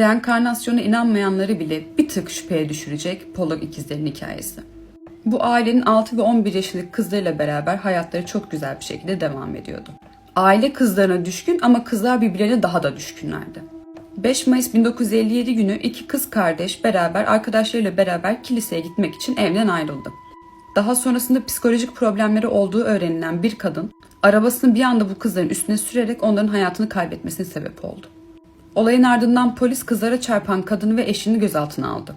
Reenkarnasyona inanmayanları bile bir tık şüpheye düşürecek Pollock ikizlerin hikayesi. Bu ailenin 6 ve 11 yaşındaki kızlarıyla beraber hayatları çok güzel bir şekilde devam ediyordu. Aile kızlarına düşkün ama kızlar birbirlerine daha da düşkünlerdi. 5 Mayıs 1957 günü iki kız kardeş beraber arkadaşlarıyla beraber kiliseye gitmek için evden ayrıldı. Daha sonrasında psikolojik problemleri olduğu öğrenilen bir kadın arabasını bir anda bu kızların üstüne sürerek onların hayatını kaybetmesine sebep oldu. Olayın ardından polis kızlara çarpan kadını ve eşini gözaltına aldı.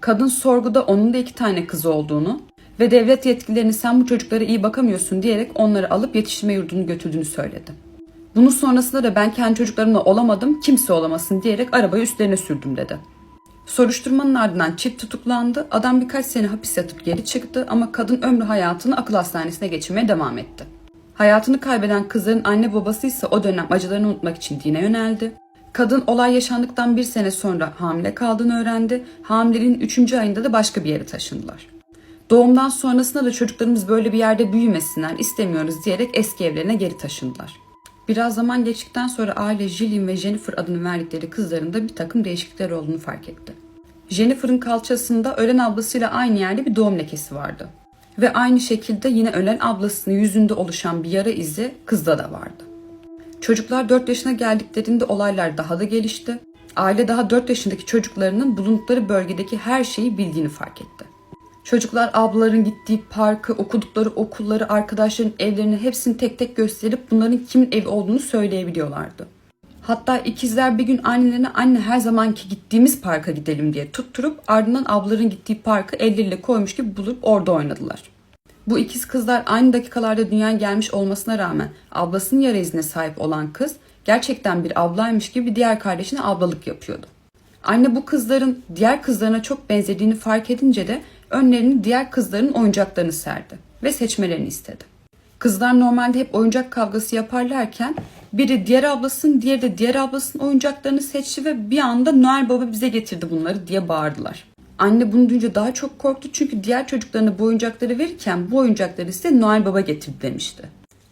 Kadın sorguda onun da iki tane kızı olduğunu ve devlet yetkililerinin sen bu çocuklara iyi bakamıyorsun diyerek onları alıp yetiştirme yurdunu götürdüğünü söyledi. Bunun sonrasında da ben kendi çocuklarımla olamadım, kimse olamasın diyerek arabayı üstlerine sürdüm dedi. Soruşturmanın ardından çift tutuklandı. Adam birkaç sene hapis yatıp geri çıktı ama kadın ömrü hayatını akıl hastanesine geçirmeye devam etti. Hayatını kaybeden kızların anne babası ise o dönem acılarını unutmak için dine yöneldi. Kadın olay yaşandıktan bir sene sonra hamile kaldığını öğrendi. Hamileliğin 3. ayında da başka bir yere taşındılar. Doğumdan sonrasında da çocuklarımız böyle bir yerde büyümesinler istemiyoruz diyerek eski evlerine geri taşındılar. Biraz zaman geçtikten sonra aile Jillian ve Jennifer adını verdikleri kızlarında bir takım değişiklikler olduğunu fark etti. Jennifer'ın kalçasında ölen ablasıyla aynı yerde bir doğum lekesi vardı. Ve aynı şekilde yine ölen ablasının yüzünde oluşan bir yara izi kızda da vardı. Çocuklar 4 yaşına geldiklerinde olaylar daha da gelişti. Aile daha 4 yaşındaki çocuklarının bulundukları bölgedeki her şeyi bildiğini fark etti. Çocuklar ablaların gittiği parkı, okudukları okulları, arkadaşların evlerini hepsini tek tek gösterip bunların kimin evi olduğunu söyleyebiliyorlardı. Hatta ikizler bir gün annelerine anne her zamanki gittiğimiz parka gidelim diye tutturup ardından ablaların gittiği parkı elleriyle koymuş gibi bulup orada oynadılar. Bu ikiz kızlar aynı dakikalarda dünyaya gelmiş olmasına rağmen ablasının yara izine sahip olan kız gerçekten bir ablaymış gibi diğer kardeşine ablalık yapıyordu. Anne bu kızların diğer kızlarına çok benzediğini fark edince de önlerini diğer kızların oyuncaklarını serdi ve seçmelerini istedi. Kızlar normalde hep oyuncak kavgası yaparlarken biri diğer ablasının diğeri de diğer ablasının oyuncaklarını seçti ve bir anda Noel Baba bize getirdi bunları diye bağırdılar. Anne bunu duyunca daha çok korktu çünkü diğer çocuklarına bu oyuncakları verirken bu oyuncakları ise Noel Baba getirdi demişti.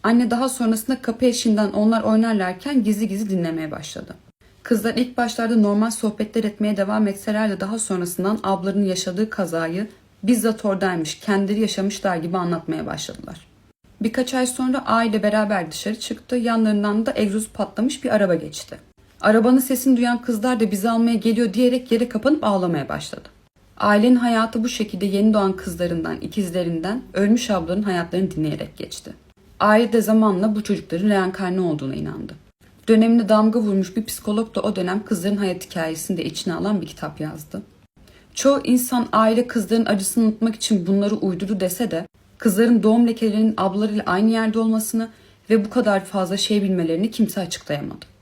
Anne daha sonrasında kapı eşiğinden onlar oynarlarken gizli gizli dinlemeye başladı. Kızlar ilk başlarda normal sohbetler etmeye devam etseler de daha sonrasından ablarının yaşadığı kazayı bizzat oradaymış, kendileri yaşamışlar gibi anlatmaya başladılar. Birkaç ay sonra aile beraber dışarı çıktı. Yanlarından da egzoz patlamış bir araba geçti. Arabanın sesini duyan kızlar da bizi almaya geliyor diyerek yere kapanıp ağlamaya başladı. Ailenin hayatı bu şekilde yeni doğan kızlarından, ikizlerinden ölmüş ablanın hayatlarını dinleyerek geçti. Aile de zamanla bu çocukların reenkarne olduğuna inandı. Döneminde damga vurmuş bir psikolog da o dönem kızların hayat hikayesini de içine alan bir kitap yazdı. Çoğu insan aile kızların acısını unutmak için bunları uydurdu dese de kızların doğum lekelerinin ablalarıyla aynı yerde olmasını ve bu kadar fazla şey bilmelerini kimse açıklayamadı.